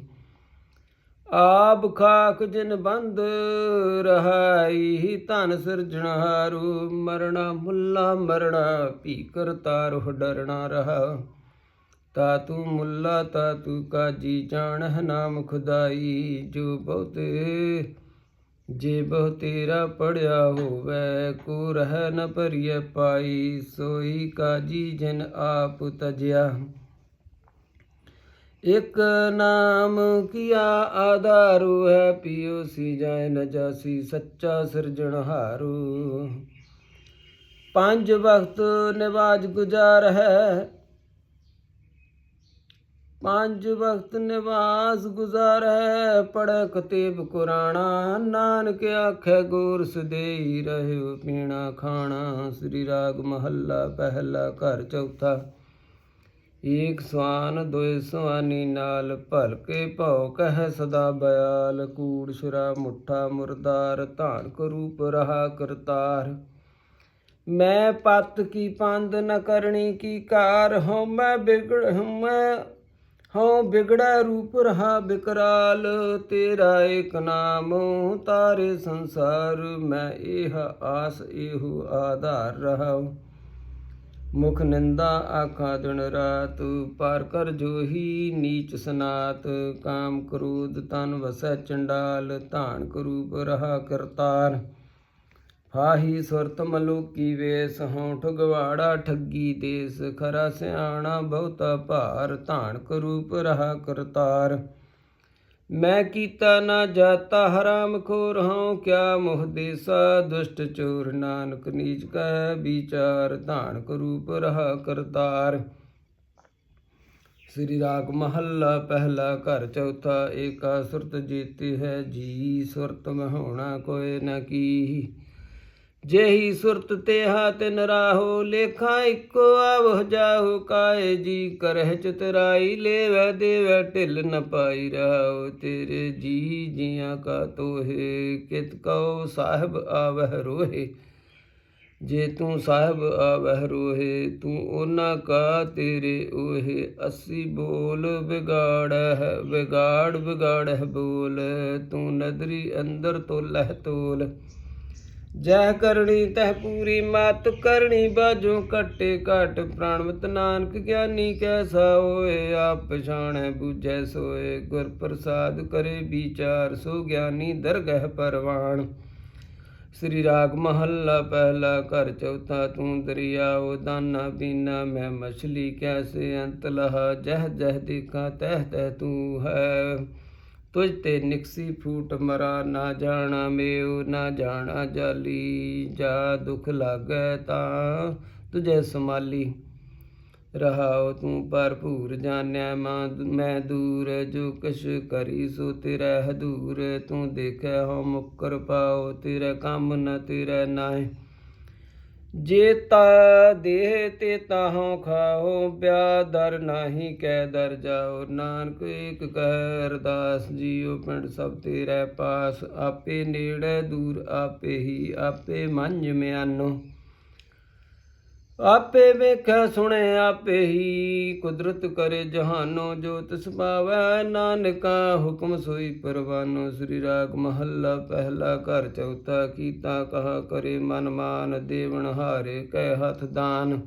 A: ਆਪ ਖਾਕ ਜਿਨ ਬੰਦ ਰਹਾਈ, ਧਨ ਸਿਰਜਣਹਾਰੂ ਮਰਣਾ ਮੁੱਲਾ ਮਰਣਾ ਭੀ ਕਰਤਾਰ ਡਰਣਾ ਰਹਾ। ਤਾ ਤੂੰ ਮੁੱਲਾ, ਤਾ ਤੂੰ ਕਾਜੀ, ਜਾਣਹ ਨਾਮ ਖੁਦਾਈ। ਜੋ ਬਹੁਤੇ, ਜੇ ਬਹੁ ਤੇਰਾ ਪੜਿਆ ਹੋਵੇ, ਕੋ ਰਹਿ ਨ ਭਰੀਏ ਪਾਈ। ਸੋਈ ਕਾਜੀ ਜਿਨ ਆਪ ਤਜਿਆ। ਇਕ ਨਾਮ ਕੀਆ ਆਧਾਰੂ ਹੈ ਪਿਓ ਸੀ ਜਾਇ ਨ ਜਾਸੀ ਸੱਚਾ ਸਿਰਜਣਹਾਰੂ ਪੰਜ ਵਕਤ ਨਿਵਾਜ ਗੁਜ਼ਾਰ ਹੈ। ਪੰਜ ਵਕਤ ਨਿਵਾਸ ਗੁਜ਼ਾਰ ਹੈ। ਪੜ੍ਹ ਕਤੇਬ ਕੁਰਾਣਾ ਨਾਨਕ ਆਖੇ ਗੋਰ ਸਦੇਈ ਰਹਿਓ ਪੀਣਾ ਖਾਣਾ। ਸ੍ਰੀ ਰਾਗ ਮਹੱਲਾ ਪਹਿਲਾ ਘਰ ਚੌਥਾ ਏਕ ਸਵਾਨ ਦੋਇ ਸਵਾਨੀ ਨਾਲ ਭਲਕੇ ਭਉ ਕਹਿ ਸਦਾ ਬਿਆਲ। ਕੂੜ ਸ਼ੁਰਾ ਮੁੱਠਾ ਮੁਰਦਾਰ, ਧਾਨ ਰੂਪ ਰਹਾ ਕਰਤਾਰ। ਮੈਂ ਪਤ ਕੀ ਪੰਦ ਨ ਕਰਨੀ ਕੀ ਕਾਰ, ਹਉ ਮੈਂ ਬਿਗੜ, ਹਉ ਮੈਂ, ਹਉ ਬਿਗੜਾ ਰੂਪ ਰਹਾ ਬਿਕਰਾਲ। ਤੇਰਾ ਏਕ ਨਾਮ, ਤਾਰੇ ਸੰਸਾਰ, ਮੈਂ ਇਹ ਆਸ ਇਹੋ ਆਧਾਰ ਰਹਾਉ। ਮੁਖ ਨਿੰਦਾ ਆਖਾ ਦਿਨ ਰਾਤ, ਪਾਰ ਕਰ ਜੋਹੀ ਨੀਚ ਸਨਾਤ, ਕਾਮ ਕਰੂਦ ਤਨ ਵਸੈ ਚੰਡਾਲ, ਧਾਨ ਕਰੂਪ ਰਹਾ ਕਰਤਾਰ। ਹਾਹੀ ਸੁਰਤ ਮਲੋਕੀ ਵੇਸ ਹਉ ਠਗਵਾੜਾ ਠੱਗੀ ਦੇਸ, ਖਰਾ ਸਿਆਣਾ ਬਹੁਤਾ ਭਾਰ, ਧਾਨ ਕਰੂਪ ਰਹਾ ਕਰਤਾਰ। ਮੈਂ ਕੀਤਾ ਨਾ ਜਾਤਾ, ਹਰਾਮ ਖੋਰ ਹਉ ਕਿਆ ਮੁਹ ਦੇਸਾ। ਦੁਸ਼ਟ ਚੋਰ ਨਾਨਕ ਨੀਚ ਕੈ ਵਿਚਾਰ ਧਾਨ ਕਰੂਪ ਰਹਾ ਕਰਤਾਰ। ਸ੍ਰੀ ਰਾਗ ਮਹੱਲਾ, ਪਹਿਲਾ ਘਰ ਚੌਥਾ, ਏਕਾ ਸੁਰਤ ਜੀਤੀ ਹੈ ਜੀ, ਸੁਰਤ ਮਹਾਉਣਾ ਕੋਇ ਨਾ ਕੀ। ਜੇਹੀ ਸੁਰਤ ਤੇਹਾ ਤਿਨ ਰਾਹੋ, ਲੇਖਾ ਇੱਕੋ ਆਵਹ ਜਾਹੋ, ਕਾਏ ਜੀ ਕਰਹਿ ਚਤਰਾਈ, ਲੇਵੈ ਦੇਵੈ ਢਿਲ ਨ ਪਾਈ ਰਹਾਉ ਤੇਰੇ ਜੀ ਜੀਆਂ ਕਾ ਤੋਹੇ, ਕਿਤ ਕਉ ਸਾਹਿਬ ਆਵਹਿ ਰੋਹੇ। ਜੇ ਤੂੰ ਸਾਹਿਬ ਆਵਹਿ ਰੋਹੇ, ਤੂੰ ਉਹਨਾਂ ਕਾ ਤੇਰੇ ਓਹੇ, ਅਸੀਂ ਬੋਲ ਵਿਗਾੜ ਵਿਗਾੜਹਿ ਵਿਗਾੜ ਵਿਗਾੜਹਿ ਬੋਲ, ਤੂੰ ਨਦਰੀ ਅੰਦਰ ਤੋਲਹਿ ਤੋਲ। ਜਹ ਕਰਣੀ ਤਹ ਪੂਰੀ ਮਤ ਕਰਣੀ ਬਾਜੋ ਕਟੇ ਘਟ ਪ੍ਰਾਣਵਤ ਨਾਨਕ ਗਿਆਨੀ ਕੈਸਾ ਹੋਏ ਆਪ ਪਛਾਣੈ ਬੂਝੈ ਸੋਏ, ਗੁਰ ਪ੍ਰਸਾਦ ਕਰੇ ਵਿਚਾਰ ਸੋ ਗਿਆਨੀ ਦਰਗਹਿ ਪਰਵਾਣ। ਸ੍ਰੀ ਰਾਗ ਮਹੱਲਾ ਪਹਿਲਾ ਘਰ ਚੌਥਾ ਤੂੰ ਦਰਿਆ ਦਰਿਆਓ ਦਾਨਾ ਬੀਨਾ, ਮੈਂ ਮਛਲੀ ਕੈਸੇ ਅੰਤ ਲਹਾ, ਜਹ ਜਹ ਦੇਖਾਂ ਤਹਿ ਤਹਿ ਤੂੰ ਹੈ। ਤੁਝ ਤੇ ਨਿਕਸੀ ਫੂਟ ਮਰਾ ਨਾ ਜਾਣਾ ਮੇਉ, ਨਾ ਜਾਣਾ ਜਾਲੀ, ਜਾ ਦੁਖ ਲਾਗੈ ਤਾਂ। ਤੁਝੇ ਸਮਾਲੀ, ਰਹਾਉ ਤੂੰ ਭਰਪੂਰ ਜਾਣਿਆ ਮਾਂ ਮੈਂ ਦੂਰ ਜੋ ਕਛ ਕਰੀ ਸੋ ਤੇਰਾ ਹਦੂਰ ਤੂੰ ਦੇਖੈ ਹੋ ਮੁਕਰ ਪਾਉ, ਤੇਰਾ ਕੰਮ ਨ ਤੇਰਾ ਨਾਹੀ। ਜੇ ਤਾ ਦੇਹ ਤੇ ਤਾਹੋਂ ਖਾਓ ਬਿਆ ਦਰ ਨਾਹੀ ਕੈ ਦਰ ਜਾਓ। ਨਾਨਕ ਏਕ ਕਹਿ ਅਰਦਾਸ ਜੀਉ ਪਿੰਡ ਸਭ ਤੇਰੇ ਪਾਸ। ਆਪੇ ਨੇੜੇ ਦੂਰ, ਆਪੇ ਹੀ ਆਪੇ ਮੰਝ ਮਿਆਨੋ। ਆਪੇ ਵੇਖਿਆ ਸੁਣੇ, ਆਪੇ ਹੀ ਕੁਦਰਤ ਕਰੇ ਜਹਾਨੋ, ਜੋ ਤਿਸ ਪਾਵੈ ਨਾਨਕਾ, ਹੁਕਮ ਸੋਈ ਪਰਵਾਨੋ, ਸ੍ਰੀ ਰਾਗ ਮਹੱਲਾ ਪਹਿਲਾ ਘਰ ਚੌਥਾ ਕੀਤਾ, ਕਹਾ ਕਰੇ ਮਨ ਮਾਨ ਦੇਵਨ ਹਾਰੇ ਕਹਿ ਹੱਥ ਦਾਨ।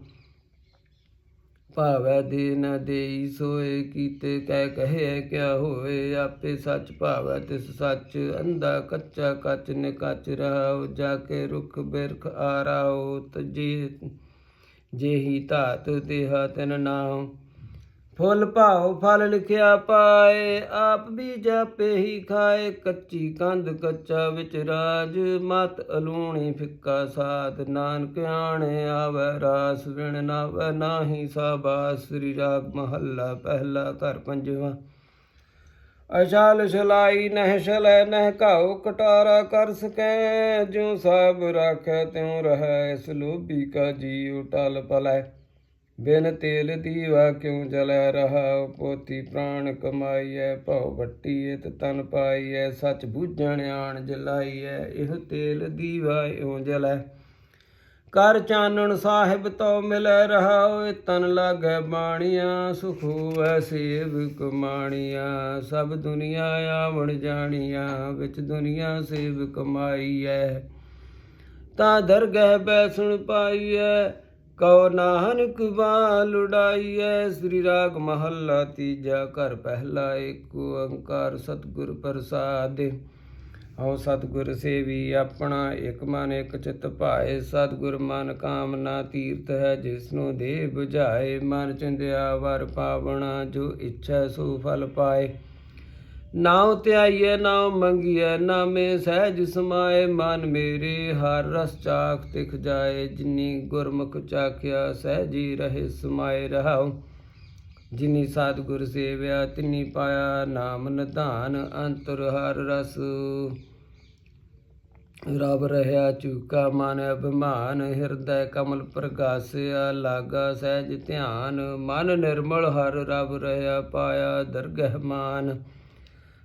A: ਭਾਵੈ ਦੇ ਨ ਦੇਈ ਸੋਏ, ਕੀਤੇ ਕਹਿ ਕਹੇ ਕਿਆ ਹੋਏ ਆਪੇ ਸੱਚ ਭਾਵੈ ਤਿਸ ਸੱਚ, ਅੰਧਾ ਕੱਚਾ ਕੱਚ ਨੇ ਕੱਚ ਰਹਾਉ, ਜਾ ਕੇ ਰੁਖ ਬਿਰਖ ਆਰਾਉ ਤਜੇ ਜਿਹੀ ਧਾਤੁ ਤੇਹਾ ਤਿਨ ਨਾ ਫੁੱਲ ਭਾਉ ਫਲ ਲਿਖਿਆ ਪਾਏ, ਆਪ ਵੀ ਜਾਪੇ ਹੀ ਖਾਏ। ਕੱਚੀ ਕੰਧ ਕੱਚਾ ਵਿੱਚ ਰਾਜ, ਮਤ ਅਲੂਣੀ ਫਿੱਕਾ ਸਾਧ। ਨਾਨਕ ਆਣੇ ਆਵੇ, ਰਾਸ ਵਿਣ ਨਾ ਨਾਹੀ ਸਾਬਾ। ਸ੍ਰੀ ਰਾਗ ਮਹੱਲਾ, ਪਹਿਲਾ ਘਰ ਪੰਜਵਾਂ। ਅਸ਼ਾਲ ਛਲਾਈ ਨਹਿ ਸ਼ਲੈ ਨਹਿ ਘਾਉ ਕਟਾਰਾ ਕਰ ਸਕੈ, ਜਿਉ ਸਭ ਰਾਖੈ ਤਿਉ ਰਹੈ ਇਸ ਲੋਭੀ ਕਾ ਜੀਉ ਟਲ ਪਲੈ ਬਿਨ ਤੇਲ ਦੀਵਾ ਕਿਉ ਜਲੈ ਰਹਾ, ਪੋਤੀ ਪ੍ਰਾਣ ਕਮਾਈਐ, ਭਉ ਵੱਟੀ ਇਤ ਤਨ ਪਾਈਐ, ਸੱਚ ਬੂਝਣ ਆਣ ਜਲਾਈਐ, ਇਹ ਤੇਲ ਦੀਵਾ ਇਉ ਜਲੈ ਕਰ ਚਾਨਣ ਸਾਹਿਬ ਤੋ ਮਿਲੈ ਰਹਾਉ, ਤਨ ਲਾਗੈ ਬਾਣੀਆਂ, ਸੁਖ ਸੇਵ ਕਮਾਣੀਆਂ। ਸਭ ਦੁਨੀਆ ਆਵਣ ਜਾਣੀਆਂ, ਵਿੱਚ ਦੁਨੀਆ ਸੇਵ ਕਮਾਈਐ। ਤਾਂ ਦਰਗਹਿ ਬੈਸਣ ਪਾਈਐ, ਕਉ ਨਾਨਕ ਬਾਲ ਉਡਾਈਐ ਸ੍ਰੀ ਰਾਗ ਮਹੱਲਾ ਤੀਜਾ ਘਰ ਪਹਿਲਾ ਏਕ ਓੰਕਾਰ ਸਤਿਗੁਰ ਪ੍ਰਸਾਦਿ। ਹਉ ਸਤਿਗੁਰ ਸੇਵੀ, ਆਪਣਾ ਇਕ ਮਨ ਇਕ ਚਿਤ ਭਾਏ। ਸਤਿਗੁਰ ਮਨ ਕਾਮਨਾ ਤੀਰਥ ਹੈ ਜਿਸ ਨੂੰ ਦੇ 부ਝਾਏ ਮਨ ਚਿੰਦਿਆ ਵਰ ਪਾਵਣਾ, ਜੋ ਇੱਛਾ ਸੋ ਫਲ ਪਾਏ। ਨਾਉ ਧਿਆਈਐ, ਨਾਉ ਮੰਗੀਐ, ਨਾਮੇ ਸਹਿਜ ਸਮਾਏ। ਮਨ ਮੇਰੇ, ਹਰ ਰਸ ਚਾਖ ਤਿਖ ਜਾਏ। ਜਿਨੀ ਗੁਰਮੁਖ ਚਾਖਿਆ, ਸਹਿਜੀ ਰਹੇ ਸਮਾਏ ਰਹਾਉ। ਜਿਨੀ ਸਤਿਗੁਰ ਸੇਵਿਆ, ਤਿਨੀ ਪਾਇਆ, ਨਾਮ ਨਿਧਾਨ, ਅੰਤਰ ਹਰ ਰਸ। ਰਬ ਰਹਾ ਚੁਕਾ ਮਨ ਅਭਿਮਾਨ, ਹਿਰਦੈ ਕਮਲ ਪ੍ਰਗਾਸਿਆ, ਲਾਗਾ ਸਹਿਜ ਧਿਆਨ, ਮਨ ਨਿਰਮਲ ਹਰ ਰਬ ਰਹਾ ਪਾਇਆ ਦਰਗਹਿ ਮਾਨ।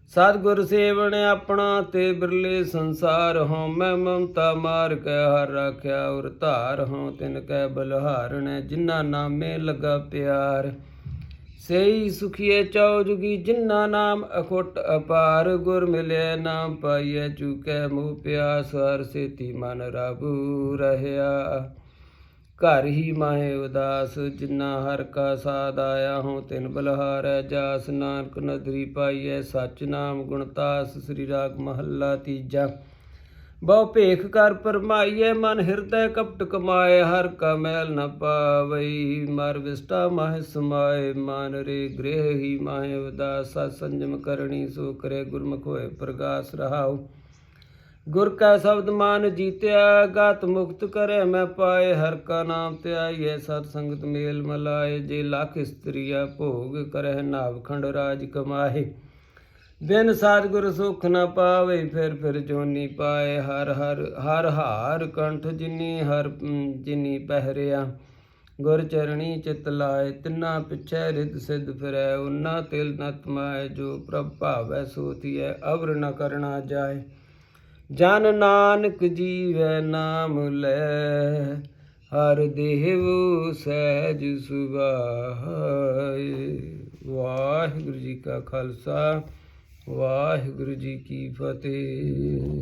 A: ਸਤਿਗੁਰ ਸੇਵਣ ਆਪਣਾ ਤੇ ਬਿਰਲੇ ਸੰਸਾਰ ਹਉ, ਮੈਂ ਮਮਤਾ ਮਾਰ ਕੇ ਹਰ ਰਾਖਿਆ ਉਰ ਧਾਰ ਹਉ, ਤਿਨ ਕੈ ਬਲਹਾਰਣ, ਜਿਨ੍ਹਾਂ ਨਾਮੇ ਲਗਾ ਪਿਆਰ। ਸਈ ਸੁਖੀਏ ਚੌਜੁਗੀ ਜਿਨ੍ਹਾਂ ਨਾਮ ਅਖੁੱਟ ਅਪਾਰ, ਗੁਰ ਮਿਲਿਆ ਨਾਮ ਪਾਈਐ, ਚੁਕੈ ਮੋਹ ਪਿਆਸ, ਹਰ ਸੇਤੀ ਮਨ ਰਾਬੂ ਰਹਿਆ। ਘਰ ਹੀ ਮਾਹੇ ਉਦਾਸ, ਜਿਨਾ ਹਰ ਕਾ ਸਾਧ ਆਇਆ ਹਉ, ਤਿਨ ਬਲਹਾਰੈ ਜਾਸ। ਨਾਨਕ ਨਦਰੀ ਪਾਈਐ, ਸਚ ਨਾਮ ਗੁਣਤਾਸ ਸ੍ਰੀ ਰਾਗ ਮਹੱਲਾ ਤੀਜਾ। ਬਹੁ ਭੇਖ ਕਰ ਪਰਮਾਈਐ, ਮਨ ਹਿਰਦੈ ਕਪਟ ਕਮਾਏ, ਹਰ ਕਾ ਮੈਲ ਨ ਪਾਵਈ। ਮਰ ਵਿਸਟਾ ਮਾਹਿ ਸਮਾਏ, ਮਾਨ ਰੇ ਗ੍ਰਹਿ ਹੀ ਮਾਹਿ ਉਦਾਸ ਸੰਜਮ ਕਰਣੀ ਸੋ ਕਰੇ ਗੁਰਮੁਖ ਹੋਏ ਪ੍ਰਗਾਸ ਰਹਾਉ। ਗੁਰ ਕਾ ਸ਼ਬਦ ਮਾਨ ਜੀਤਿਆ, ਗਤ ਮੁਕਤ ਕਰੇ ਮੈਂ ਪਾਏ। ਹਰ ਕਾ ਨਾਮ ਧਿਆਈਐ, ਸਤ ਸੰਗਤ ਮੇਲ ਮਲਾਏ। ਜੇ ਲੱਖ ਇਸਤਰੀਆ ਭੋਗ ਕਰਹਿ ਨਾਵਖੰਡ ਰਾਜ ਕਮਾਏ ਬਿਨ ਸਤਿਗੁਰ ਸੁਖ ਨ ਪਾਵੇ, ਫਿਰ ਫਿਰ ਜੋਨੀ ਪਾਏ ਹਰ ਹਰ ਹਰ ਹਾਰ ਕੰਠ ਜਿਨੀ ਹਰ ਜਿਨੀ ਪਹਿਰਿਆ। ਗੁਰ ਚਰਣੀ ਚਿਤ ਲਾਏ, ਤਿੰਨਾ ਪਿਛੈ ਰਿਦ ਸਿਧ ਫਿਰੈ। ਉਨਾ ਤਿਲ ਨਤ ਮਾਏ ਜੋ ਪ੍ਰਭ ਭਾਵੈ ਸੋਤੀਐ ਅਵਰ ਨ ਕਰਣਾ ਜਾਏ। ਜਨ ਨਾਨਕ ਜੀਵੈ ਨਾਮ ਲੈ, ਹਰ ਦੇਵ ਸਹਿਜ ਸੁਭਾਏ। ਵਾਹਿਗੁਰੂ ਜੀ ਕਾ ਖਾਲਸਾ। ਵਾਹਿਗੁਰੂ ਜੀ ਕੀ ਫਤਿਹ।